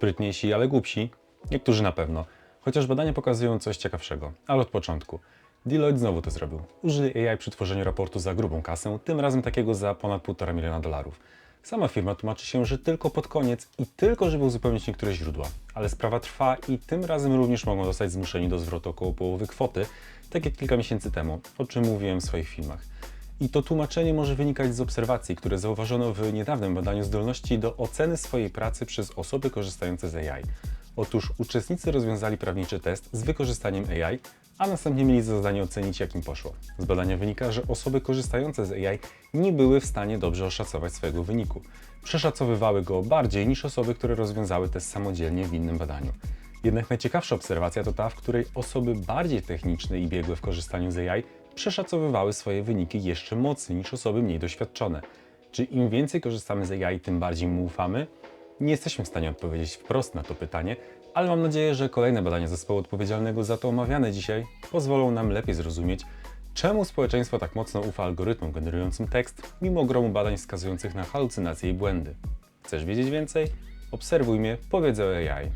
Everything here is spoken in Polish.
Sprytniejsi, ale głupsi? Niektórzy na pewno. Chociaż badania pokazują coś ciekawszego. Ale od początku. Deloitte znowu to zrobił. Użyli AI przy tworzeniu raportu za grubą kasę, tym razem takiego za ponad 1,5 miliona dolarów. Sama firma tłumaczy się, że tylko pod koniec i tylko, żeby uzupełnić niektóre źródła. Ale sprawa trwa i tym razem również mogą zostać zmuszeni do zwrotu około połowy kwoty, tak jak kilka miesięcy temu, o czym mówiłem w swoich filmach. I to tłumaczenie może wynikać z obserwacji, które zauważono w niedawnym badaniu zdolności do oceny swojej pracy przez osoby korzystające z AI. Otóż uczestnicy rozwiązali prawniczy test z wykorzystaniem AI, a następnie mieli za zadanie ocenić, jak im poszło. Z badania wynika, że osoby korzystające z AI nie były w stanie dobrze oszacować swojego wyniku. Przeszacowywały go bardziej niż osoby, które rozwiązały test samodzielnie w innym badaniu. Jednak najciekawsza obserwacja to ta, w której osoby bardziej techniczne i biegłe w korzystaniu z AI przeszacowywały swoje wyniki jeszcze mocniej niż osoby mniej doświadczone. Czy im więcej korzystamy z AI, tym bardziej mu ufamy? Nie jesteśmy w stanie odpowiedzieć wprost na to pytanie, ale mam nadzieję, że kolejne badania zespołu odpowiedzialnego za to omawiane dzisiaj pozwolą nam lepiej zrozumieć, czemu społeczeństwo tak mocno ufa algorytmom generującym tekst, mimo ogromu badań wskazujących na halucynacje i błędy. Chcesz wiedzieć więcej? Obserwuj mnie, powiedzę o AI.